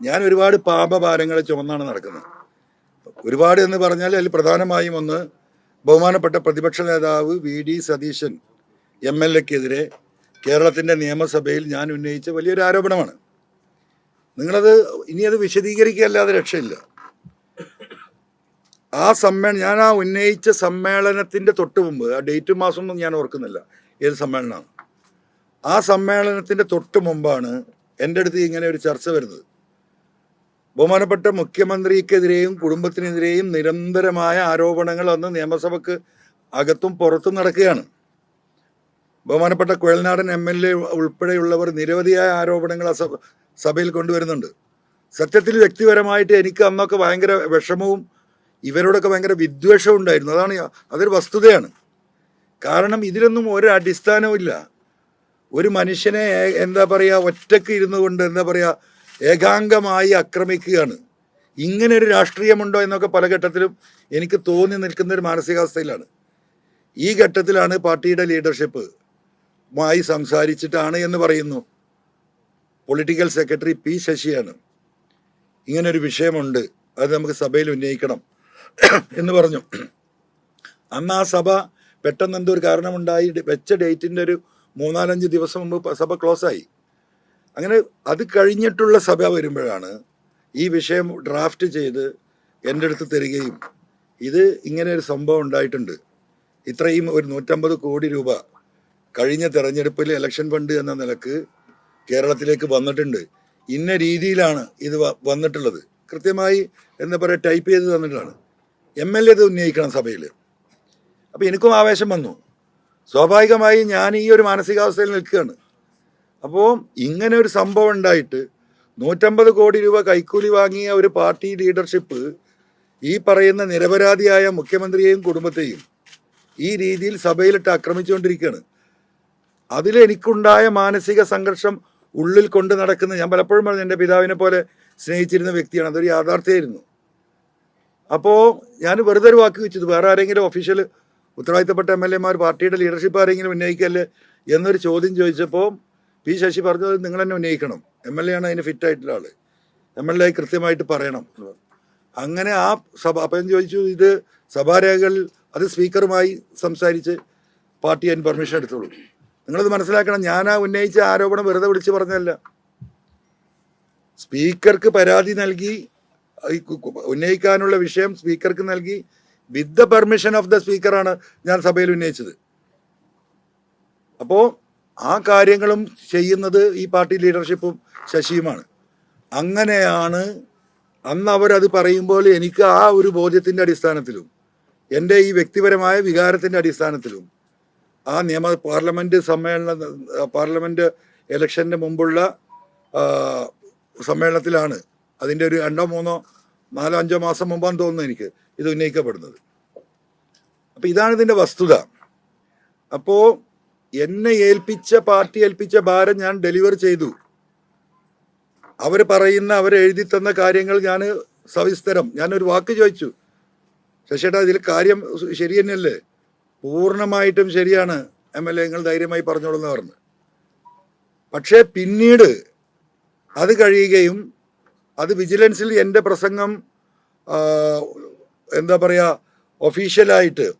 ഞാൻ ഒരുപാട് പാപഭാരങ്ങളെ ചുമന്നാണ് നടക്കുന്നത്. ഒരുപാട് എന്ന് പറഞ്ഞാൽ അതിൽ പ്രധാനമായും ഒന്ന് ബഹുമാനപ്പെട്ട പ്രതിപക്ഷ നേതാവ് V D Satheesan M L എക്കെതിരെ കേരളത്തിന്റെ നിയമസഭയിൽ ഞാൻ ഉന്നയിച്ച വലിയൊരു ആരോപണമാണ്. നിങ്ങളത് ഇനി അത് വിശദീകരിക്കുകയല്ലാതെ രക്ഷയില്ല. ആ സമ്മേളനം ഞാൻ ആ ഉന്നയിച്ച സമ്മേളനത്തിന്റെ തൊട്ട് മുമ്പ് ആ ഡേറ്റും മാസം ഒന്നും ഞാൻ ഓർക്കുന്നില്ല ഏത് സമ്മേളനമാണ്. ആ സമ്മേളനത്തിന്റെ തൊട്ട് മുമ്പാണ് എന്റെ അടുത്ത് ഇങ്ങനെ ഒരു ചർച്ച വരുന്നത്. ബഹുമാനപ്പെട്ട മുഖ്യമന്ത്രിക്കെതിരെയും കുടുംബത്തിനെതിരെയും നിരന്തരമായ ആരോപണങ്ങൾ അന്ന് നിയമസഭക്ക് അകത്തും പുറത്തും നടക്കുകയാണ്. ബഹുമാനപ്പെട്ട കുഴൽനാടൻ എം എൽ എ ഉൾപ്പെടെയുള്ളവർ നിരവധിയായ ആരോപണങ്ങൾ സഭയിൽ കൊണ്ടുവരുന്നുണ്ട്. സത്യത്തിൽ വ്യക്തിപരമായിട്ട് എനിക്ക് അന്നൊക്കെ ഭയങ്കര വിഷമവും ഇവരോടൊക്കെ ഭയങ്കര വിദ്വേഷവും ഉണ്ടായിരുന്നു. അതാണ് അതൊരു വസ്തുതയാണ്. കാരണം ഇതിലൊന്നും ഒരു അടിസ്ഥാനവും ഒരു മനുഷ്യനെ എന്താ പറയുക ഒറ്റയ്ക്ക് ഇരുന്നു കൊണ്ട് എന്താ പറയുക ഏകാംഗമായി ആക്രമിക്കുകയാണ് ഇങ്ങനെ ഒരു രാഷ്ട്രീയമുണ്ടോ എന്നൊക്കെ പല ഘട്ടത്തിലും എനിക്ക് തോന്നി നിൽക്കുന്ന ഒരു മാനസികാവസ്ഥയിലാണ്. ഈ ഘട്ടത്തിലാണ് പാർട്ടിയുടെ ലീഡർഷിപ്പ് മായി സംസാരിച്ചിട്ടാണ് എന്ന് പറയുന്നു. പൊളിറ്റിക്കൽ സെക്രട്ടറി പി ശശിയാണ്. ഇങ്ങനൊരു വിഷയമുണ്ട്. അത് നമുക്ക് സഭയിൽ ഉന്നയിക്കണം എന്ന് പറഞ്ഞു. അന്ന് ആ സഭ പെട്ടെന്ന് എന്തോ ഒരു കാരണമുണ്ടായി. വെച്ച ഡേറ്റിന്റെ ഒരു മൂന്നാലഞ്ച് ദിവസം മുമ്പ് സഭ ക്ലോസ് ആയി അങ്ങനെ അത് കഴിഞ്ഞിട്ടുള്ള സഭ വരുമ്പോഴാണ് ഈ വിഷയം ഡ്രാഫ്റ്റ് ചെയ്ത് എന്റെ അടുത്ത് തരികയും ഇത് ഇങ്ങനെ ഒരു സംഭവം ഉണ്ടായിട്ടുണ്ട്. ഇത്രയും ഒരു നൂറ്റമ്പത് കോടി രൂപ കഴിഞ്ഞ തെരഞ്ഞെടുപ്പിൽ ഇലക്ഷൻ ഫണ്ട് എന്ന നിലയ്ക്ക് കേരളത്തിലേക്ക് വന്നിട്ടുണ്ട്. ഇന്ന രീതിയിലാണ് ഇത് വന്നിട്ടുള്ളത്. കൃത്യമായി എന്താ പറയുക ടൈപ്പ് ചെയ്ത് തന്നിട്ടാണ് എം എൽ എ ഇത് ഉന്നയിക്കണം സഭയിൽ. അപ്പോൾ എനിക്കും ആവേശം വന്നു. സ്വാഭാവികമായി ഞാൻ ഈ ഒരു മാനസികാവസ്ഥയിൽ നിൽക്കുകയാണ്. അപ്പോൾ ഇങ്ങനെ ഒരു സംഭവം ഉണ്ടായിട്ട് നൂറ്റമ്പത് കോടി രൂപ കൈക്കൂലി വാങ്ങിയ ഒരു പാർട്ടി ലീഡർഷിപ്പ് ഈ പറയുന്ന നിരപരാധിയായ മുഖ്യമന്ത്രിയെയും കുടുംബത്തെയും ഈ രീതിയിൽ സഭയിലിട്ട് ആക്രമിച്ചുകൊണ്ടിരിക്കുകയാണ്. അതിൽ എനിക്കുണ്ടായ മാനസിക സംഘർഷം ഉള്ളിൽ കൊണ്ട് നടക്കുന്ന ഞാൻ പലപ്പോഴും പറഞ്ഞു എന്റെ പിതാവിനെ പോലെ സ്നേഹിച്ചിരുന്ന വ്യക്തിയാണ്. അതൊരു യാഥാർത്ഥ്യമായിരുന്നു. അപ്പോൾ ഞാൻ വെറുതെ ഒരു വാക്ക് വെച്ചത് വേറെ ആരെങ്കിലും ഒഫീഷ്യൽ ഉത്തരവാദിത്തപ്പെട്ട എം എൽ എമാർ പാർട്ടിയുടെ ലീഡർഷിപ്പ് ആരെങ്കിലും ഉന്നയിക്കല്ലേ എന്നൊരു ചോദ്യം ചോദിച്ചപ്പോൾ പി ശശി പറഞ്ഞത് നിങ്ങൾ തന്നെ ഉന്നയിക്കണം. എം എൽ എ ആണ് അതിന് ഫിറ്റ് ആയിട്ടുള്ള ആൾ. എം എൽ എ കൃത്യമായിട്ട് പറയണം. അങ്ങനെ ആ സഭ അപ്പം ചോദിച്ചു ഇത് സഭാരേഖകളിൽ അത് സ്പീക്കറുമായി സംസാരിച്ച് പാർട്ടി അതിന് പെർമിഷൻ എടുത്തോളൂ. നിങ്ങളത് മനസ്സിലാക്കണം. ഞാൻ ആ ഉന്നയിച്ച ആരോപണം വെറുതെ വിളിച്ച് പറഞ്ഞതല്ല. സ്പീക്കർക്ക് പരാതി നൽകി ഉന്നയിക്കാനുള്ള വിഷയം സ്പീക്കർക്ക് നൽകി with the permission of the സ്പീക്കറാണ് ഞാൻ സഭയിൽ ഉന്നയിച്ചത്. അപ്പോൾ ആ കാര്യങ്ങളും ചെയ്യുന്നത് ഈ പാർട്ടി ലീഡർഷിപ്പും ശശിയുമാണ്. അങ്ങനെയാണ് അന്ന് അവരത് പറയുമ്പോൾ എനിക്ക് ആ ഒരു ബോധ്യത്തിന്റെ അടിസ്ഥാനത്തിലും എന്റെ ഈ വ്യക്തിപരമായ വികാരത്തിന്റെ അടിസ്ഥാനത്തിലും ആ നിയമ പാർലമെന്റ് സമ്മേളന പാർലമെന്റ് ഇലക്ഷന്റെ മുമ്പുള്ള സമ്മേളനത്തിലാണ് അതിന്റെ ഒരു രണ്ടോ മൂന്നോ നാലോ അഞ്ചോ മാസം മുമ്പാന്ന് തോന്നുന്നു എനിക്ക് ഇത് ഉന്നയിക്കപ്പെടുന്നത്. അപ്പോൾ ഇതാണ് ഇതിന്റെ വസ്തുത. അപ്പോൾ എന്നെ ഏൽപ്പിച്ച പാർട്ടി ഏൽപ്പിച്ച ഭാരം ഞാൻ ഡെലിവർ ചെയ്തു. അവർ പറയുന്ന അവർ എഴുതി തന്ന കാര്യങ്ങൾ ഞാൻ സവിസ്തരം ഞാനൊരു വാക്ക് ചോദിച്ചു. ശശിയേട്ടാ ഇതിൽ കാര്യം ശരി തന്നെയല്ലേ? പൂർണമായിട്ടും ശരിയാണ്. എം എൽ എ നിങ്ങൾ ധൈര്യമായി പറഞ്ഞോളൂ എന്ന് പറഞ്ഞു. പക്ഷേ പിന്നീട് അത് കഴിയുകയും അത് വിജിലൻസിൽ എന്റെ പ്രസംഗം എന്താ പറയുക ഒഫീഷ്യലായിട്ട്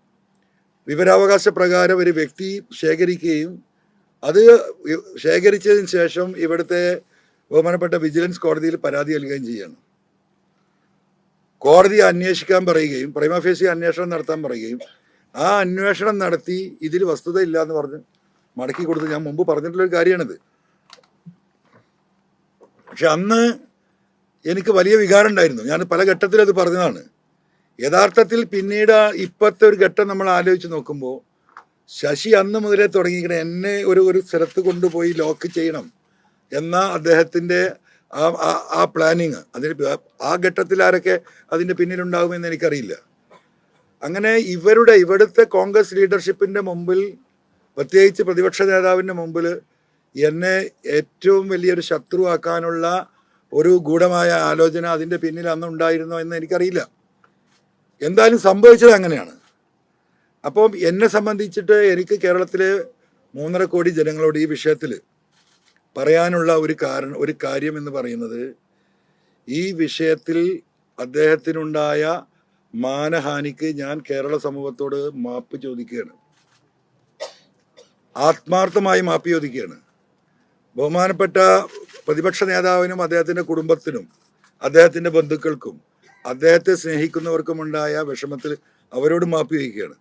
വിവരാവകാശ പ്രകാരം ഒരു വ്യക്തി ശേഖരിക്കുകയും അത് ശേഖരിച്ചതിന് ശേഷം ഇവിടുത്തെ ബഹുമാനപ്പെട്ട വിജിലൻസ് കോടതിയിൽ പരാതി നൽകുകയും ചെയ്യണം. കോടതി അന്വേഷിക്കാൻ പറയുകയും പ്രൈമഫേസി അന്വേഷണം നടത്താൻ പറയുകയും ആ അന്വേഷണം നടത്തി ഇതിൽ വസ്തുത ഇല്ല എന്ന് പറഞ്ഞ് മടക്കി കൊടുത്ത് ഞാൻ മുമ്പ് പറഞ്ഞിട്ടുള്ളൊരു കാര്യമാണിത്. പക്ഷെ അന്ന് എനിക്ക് വലിയ വികാരം ഉണ്ടായിരുന്നു. ഞാൻ പല ഘട്ടത്തിലും അത് പറഞ്ഞതാണ്. യഥാർത്ഥത്തിൽ പിന്നീട് ഇപ്പോഴത്തെ ഒരു ഘട്ടം നമ്മൾ ആലോചിച്ച് നോക്കുമ്പോൾ ശശി അന്ന് മുതലേ തുടങ്ങിയിരിക്കണ എന്നെ ഒരു ഒരു സ്ഥലത്ത് കൊണ്ടുപോയി ലോക്ക് ചെയ്യണം എന്ന അദ്ദേഹത്തിന്റെ ആ ആ- പ്ലാനിങ് അതിന് ആ ഘട്ടത്തിൽ ആരൊക്കെ അതിന്റെ പിന്നിലുണ്ടാകുമെന്ന് എനിക്കറിയില്ല. അങ്ങനെ ഇവരുടെ ഇവിടുത്തെ കോൺഗ്രസ് ലീഡർഷിപ്പിന്റെ മുമ്പിൽ പ്രത്യേകിച്ച് പ്രതിപക്ഷ നേതാവിന്റെ മുമ്പിൽ എന്നെ ഏറ്റവും വലിയൊരു ശത്രുവാക്കാനുള്ള ഒരു ഗൂഢമായ ആലോചന അതിന്റെ പിന്നിൽ അന്ന് ഉണ്ടായിരുന്നോ എന്ന് എനിക്കറിയില്ല. എന്തായാലും സംഭവിച്ചത് അങ്ങനെയാണ്. അപ്പം എന്നെ സംബന്ധിച്ചിട്ട് എനിക്ക് കേരളത്തിലെ മൂന്നര കോടി ജനങ്ങളോട് ഈ വിഷയത്തിൽ പറയാനുള്ള ഒരു കാരണം ഒരു കാര്യം എന്ന് പറയുന്നത് ഈ വിഷയത്തിൽ അദ്ദേഹത്തിനുണ്ടായ മാനഹാനിക്ക് ഞാൻ കേരള സമൂഹത്തോട് മാപ്പ് ചോദിക്കുകയാണ്. ആത്മാർത്ഥമായി മാപ്പ് ചോദിക്കുകയാണ്. ബഹുമാനപ്പെട്ട പ്രതിപക്ഷ നേതാവിനും അദ്ദേഹത്തിന്റെ കുടുംബത്തിനും അദ്ദേഹത്തിന്റെ ബന്ധുക്കൾക്കും അദ്ദേഹത്തെ സ്നേഹിക്കുന്നവർക്കുമുണ്ടായ വിഷമത്തിൽ അവരോട് മാപ്പ് ചോദിക്കുകയാണ്.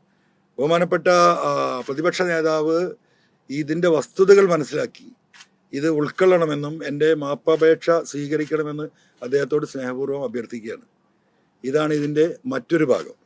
ബഹുമാനപ്പെട്ട പ്രതിപക്ഷ നേതാവ് ഇതിന്റെ വസ്തുതകൾ മനസ്സിലാക്കി. ഇത് ഉൾക്കൊള്ളണമെന്നും എന്റെ മാപ്പപേക്ഷ സ്വീകരിക്കണമെന്ന് അദ്ദേഹത്തോട് സ്നേഹപൂർവം അഭ്യർത്ഥിക്കുകയാണ്. ഇതാണ് ഇതിന്റെ മറ്റൊരു ഭാഗം.